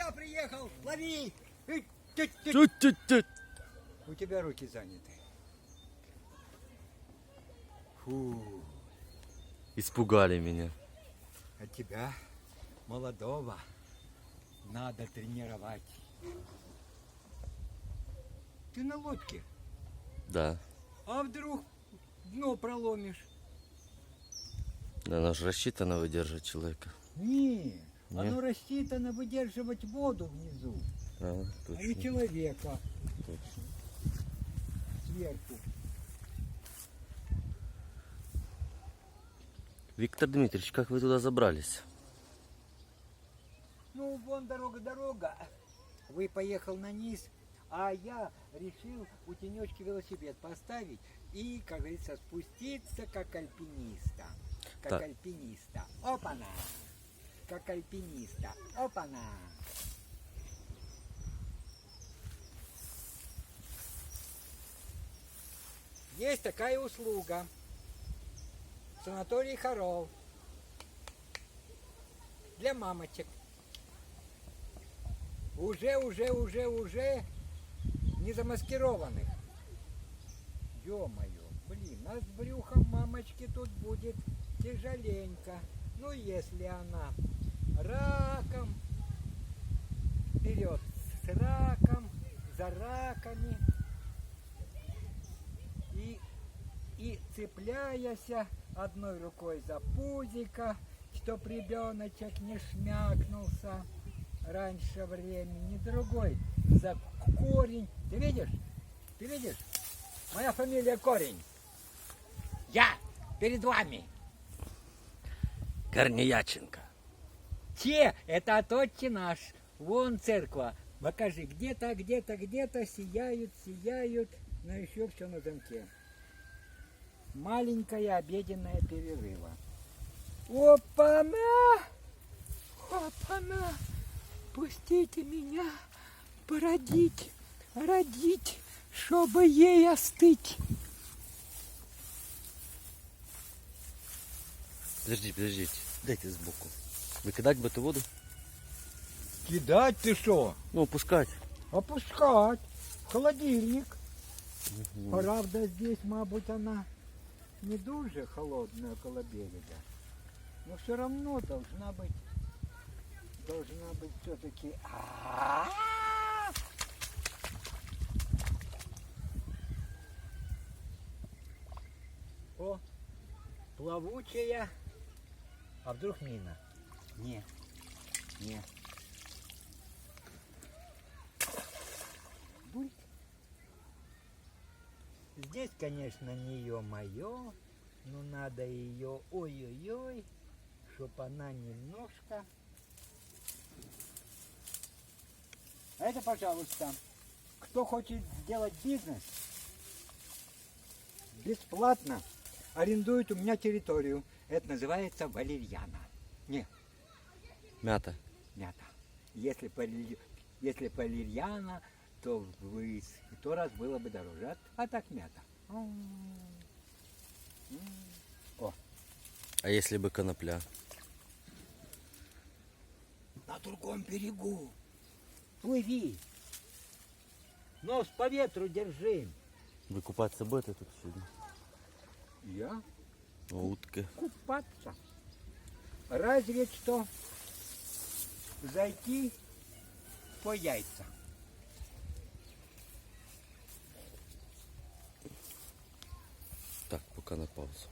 я приехал, лови! Тють-тють-тють. У тебя руки заняты. Фу, Испугали меня. а тебя, молодого, надо тренировать. Ты на лодке, Да. а вдруг дно проломишь? Она же рассчитана выдержать человека. Не, Не? оно рассчитано выдерживать воду внизу, А, а точно. человека точно. сверху. Виктор Дмитриевич, как вы туда забрались? Ну, вон дорога-дорога. Вы поехал на низ, а я решил у тенечки велосипед поставить и, как говорится, спуститься как альпиниста. Как Так. альпиниста. Опана! Как альпиниста. Опана! Есть такая услуга. Санаторий Харол. Для мамочек. Уже, уже, уже, уже не замаскированных. Ё-моё, блин, а с брюхом мамочки тут будет тяжеленько. Ну, если она раком, вперед с раком, за раками. И, и цепляясь одной рукой за пузика, чтоб ребеночек не шмякнулся раньше времени, другой за корень. Ты видишь? Ты видишь? Моя фамилия Корень. Я перед вами. Корнеяченко. Те, это отче наш. Вон церква. Покажи, где-то, где-то, где-то сияют, сияют, но еще все на замке. Маленькая обеденная перерыва. Опа-на! Опа-на! Пустите меня породить, родить, чтобы ей остыть. Подождите, подождите. Дайте сбоку. Выкидать бы эту воду? Кидать ты что? Ну, пускать. Опускать в холодильник. Правда, здесь, мабуть, она не дуже холодная около берега. Но все равно должна быть, должна быть все-таки... О, плавучая. А вдруг мина? Не, не. Бульк. Здесь, конечно, не ее мое, но надо ее ой-ой-ой, чтоб она немножко. А это, пожалуйста, кто хочет сделать бизнес, бесплатно арендует у меня территорию. Это называется валерьяна. Не, Мята. мята. Если, валерь- если валерьяна, то в сто раз было бы дороже. А, а так мята. М. А если бы конопля? На другом берегу. Плыви. Нос по ветру держи. Вы купаться будете тут сегодня? Я О, утка. купаться. Разве что зайти по яйца. Так, пока на паузу.